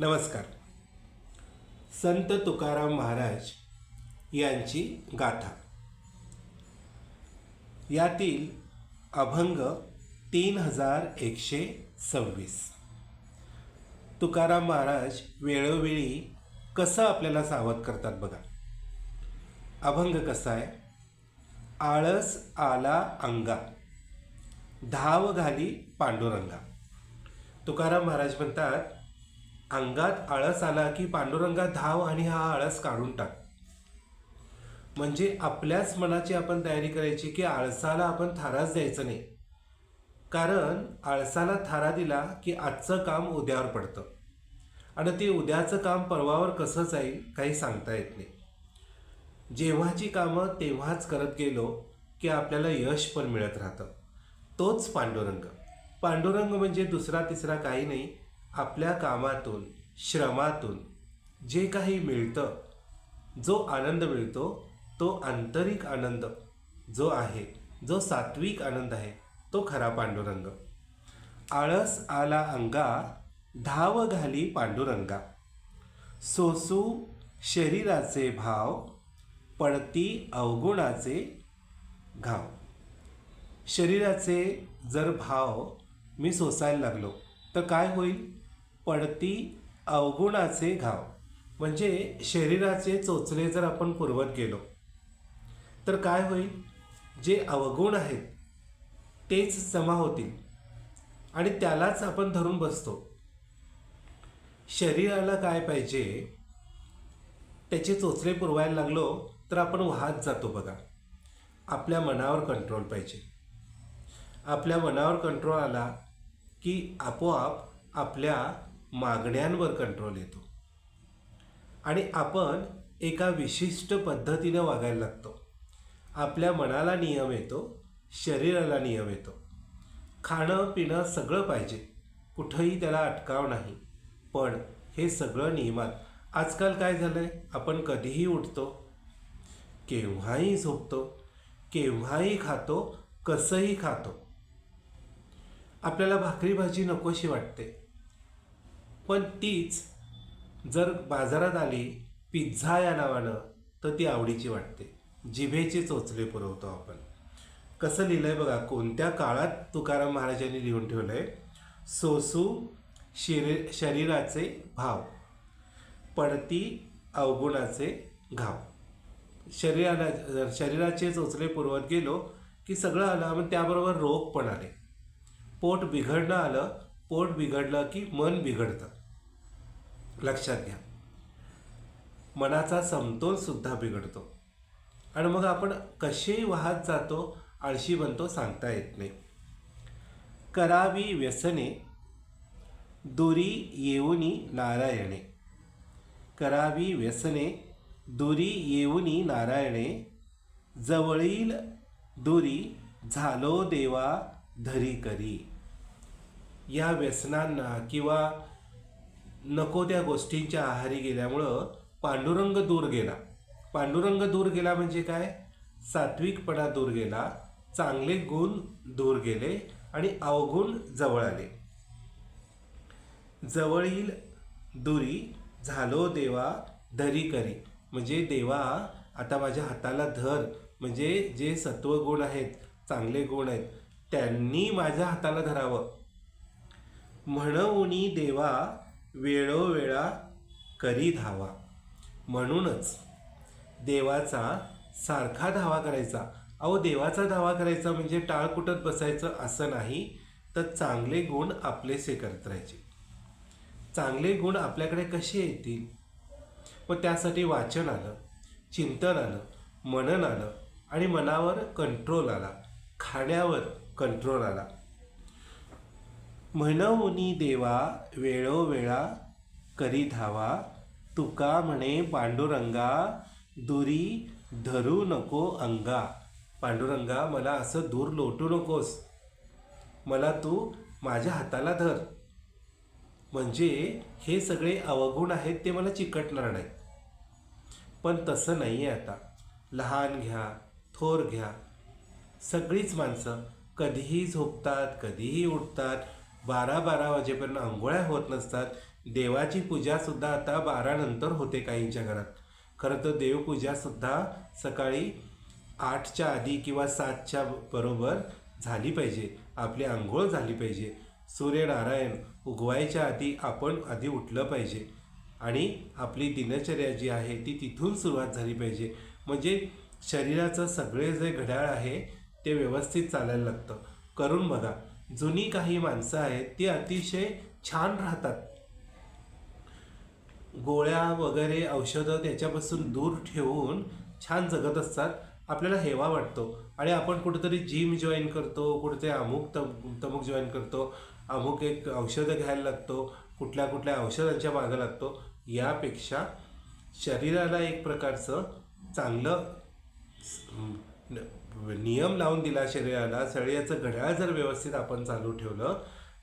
नमस्कार. संत तुकाराम महाराज यांची गाथा. यातील अभंग तीन हजार एकशे सव्वीस तुकाराम महाराज वेळोवेळी कसं आपल्याला सावध करतात बघा. अभंग कसा आहे? आळस आला अंगा. धाव घाली पांडुरंगा. तुकाराम महाराज म्हणतात अंगात आळस आला की पांडुरंगा धाव आणि हा आळस काढून टाक. म्हणजे आपल्याच मनाची आपण तयारी करायची की आळसाला आपण थाराच द्यायचं नाही. कारण आळसाला थारा दिला की आजचं काम उद्यावर पडतं. आणि ते उद्याचं काम परवावर कसं जाईल काही सांगता येत नाही. जेव्हाची कामं तेव्हाच करत गेलो की आपल्याला यश पण मिळत राहतं. तोच पांडुरंग. पांडुरंग म्हणजे दुसरा तिसरा काही नाही. आपल्या कामातून श्रमातून जे काही मिळतं जो आनंद मिळतो तो आंतरिक आनंद जो आहे जो सात्विक आनंद आहे तो खरा पांडुरंग. आळस आला अंगा धाव घाली पांडुरंगा. सोसू शरीराचे भाव पडती अवगुणाचे घाव. शरीराचे जर भाव मी सोसायला लागलो तर काय होईल? पडती अवगुणाचे घाव. म्हणजे शरीराचे चोचले जर आपण पुरवत गेलो तर काय होईल? जे अवगुण आहेत तेच जमा होतील. आणि त्यालाच आपण धरून बसतो. शरीराला काय पाहिजे? त्याचे चोचले पुरवायला लागलो तर आपण वाहत जातो बघा. आपल्या मनावर कंट्रोल पाहिजे. आपल्या मनावर कंट्रोल आला की आपोआप आपल्या मागण्यांवर कंट्रोल येतो. आणि आपण एका विशिष्ट पद्धतीनं वागायला लागतो. आपल्या मनाला नियम येतो शरीराला नियम येतो. खाणं पिणं सगळं पाहिजे. कुठंही त्याला अटकाव नाही. पण हे सगळं नियमात. आजकाल काय झालं आहे आपण कधीही उठतो केव्हाही झोपतो केव्हाही खातो कसंही खातो. आपल्याला भाकरी भाजी नकोशी वाटते. पण तीच जर बाजारात आली पिझ्झा या नावानं तर ती आवडीची वाटते. जिभेचे चोचले पुरवतो आपण. कसं लिहिलं आहे बघा कोणत्या काळात तुकाराम महाराजांनी लिहून ठेवलं आहे सोसू शरीर शरीराचे भाव. पडती अवगुणाचे घाव. शरीराला शरीराचे चोचले पुरवत गेलो की सगळं आलं मग त्याबरोबर रोग पण आले. पोट बिघडणं आलं पोट बिघडलं की मन बिघडतं. लक्षात घ्या. मनाचा समतोलसुद्धा बिघडतो. आणि मग आपण कसे वाहत जातो आळशी बनतो सांगता येत नाही. करावी व्यसने दुरी येऊनी नारायणे. करावी व्यसने दुरी येऊनी नारायणे. जवळील दुरी झालो देवा धरी करी. या व्यसनांना किंवा नको त्या गोष्टींच्या आहारी गेल्यामुळं पांडुरंग दूर गेला. पांडुरंग दूर गेला म्हणजे काय? सात्विकपणा दूर गेला चांगले गुण दूर गेले आणि अवगुण जवळ आले. जवळील दुरी झालो देवा धरी करी. म्हणजे देवा आता माझ्या हाताला धर. म्हणजे जे सत्वगुण आहेत चांगले गुण आहेत त्यांनी माझ्या हाताला धरावं. म्हणून देवा वेळोवेळा करी धावा म्हणूनच देवाचा सारखा धावा करायचा. अहो देवाचा धावा करायचा म्हणजे टाळ कुटत बसायचं असं नाही तर चांगले गुण आपलेसे करत राहायचे. चांगले गुण आपल्याकडे कसे येतील? व त्यासाठी वाचन आलं चिंतन आलं मनन आलं आणि मनावर कंट्रोल आला. खाण्यावर कंट्रोल आला. म्हणूनी देवा वेळोवेळा करी धावा तुका म्हणे पांडुरंगा दुरी धरू नको अंगा. पांडुरंगा मला असं दूर लोटू नकोस. मला तू माझ्या हाताला धर. म्हणजे हे सगळे अवगुण आहेत ते मला चिकटणार नाही पण तसं नाही आहे आता. लहान घ्या थोर घ्या. सगळीच माणसं कधीही झोपतात कधीही उठतात. बारा बारा वाजेपर्यंत आंघोळ्या होत नसतात. देवाची पूजासुद्धा आता बारा नंतर होते काहींच्या घरात. खरं तर देवपूजासुद्धा सकाळी आठच्या आधी किंवा सातच्या बरोबर झाली पाहिजे. आपली आंघोळ झाली पाहिजे. सूर्यनारायण उगवायच्या आधी आपण आधी उठलं पाहिजे. आणि आपली दिनचर्या जी आहे ती तिथून सुरुवात झाली पाहिजे. म्हणजे शरीराचं सगळे जे घड्याळ आहे ते व्यवस्थित चालायला लागतं. करून बघा. जुनी काही माणसं आहेत ती अतिशय छान राहतात. गोळ्या वगैरे औषधं त्याच्यापासून दूर ठेवून छान जगत असतात. आपल्याला हेवा वाटतो. आणि आपण कुठेतरी जिम जॉईन करतो कुठेतरी अमुक तम तमुक जॉईन करतो अमुक एक औषधं घ्यायला लागतो कुठल्या कुठल्या औषधांच्या मागं लागतो यापेक्षा शरीराला एक प्रकारचं चांगलं नियम लावून दिला शरीराला शरीराचं घड्याळ जर व्यवस्थित आपण चालू ठेवलं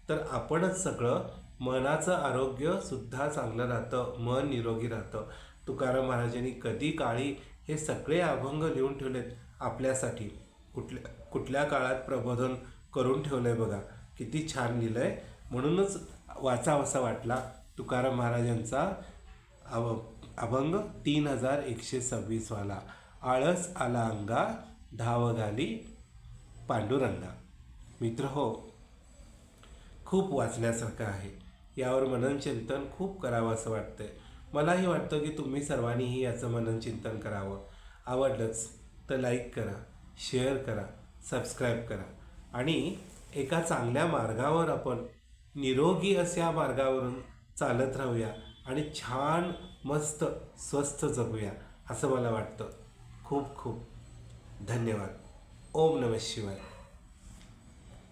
तर आपणच सगळं मनाचं आरोग्य सुद्धा चांगलं राहतं मन निरोगी राहतं. तुकाराम महाराजांनी कधी काळी हे सगळे अभंग लिहून ठेवलेत? आपल्यासाठी. कुठल्या कुठल्या काळात प्रबोधन करून ठेवलंय बघा. किती छान लिहिलंय. म्हणूनच वाचावासा वाटला तुकाराम महाराजांचा अव अभंग तीन हजार एकशे सव्वीसवाला. आळस आला अंगा धाव घाली पांडुरंगा. मित्र हो खूप वाचण्यासारखं आहे. यावर मननचिंतन खूप करावं असं वाटतंय. मलाही वाटतं की तुम्ही सर्वांनीही याचं मननचिंतन करावं. आवडलंच तर लाईक करा शेअर करा सबस्क्राईब करा. आणि एका चांगल्या मार्गावर आपण निरोगी अशा मार्गावरून चालत राहूया आणि छान मस्त स्वस्थ जगूया असं मला वाटतं. खूप खूप धन्यवाद. ओम नमः शिवाय.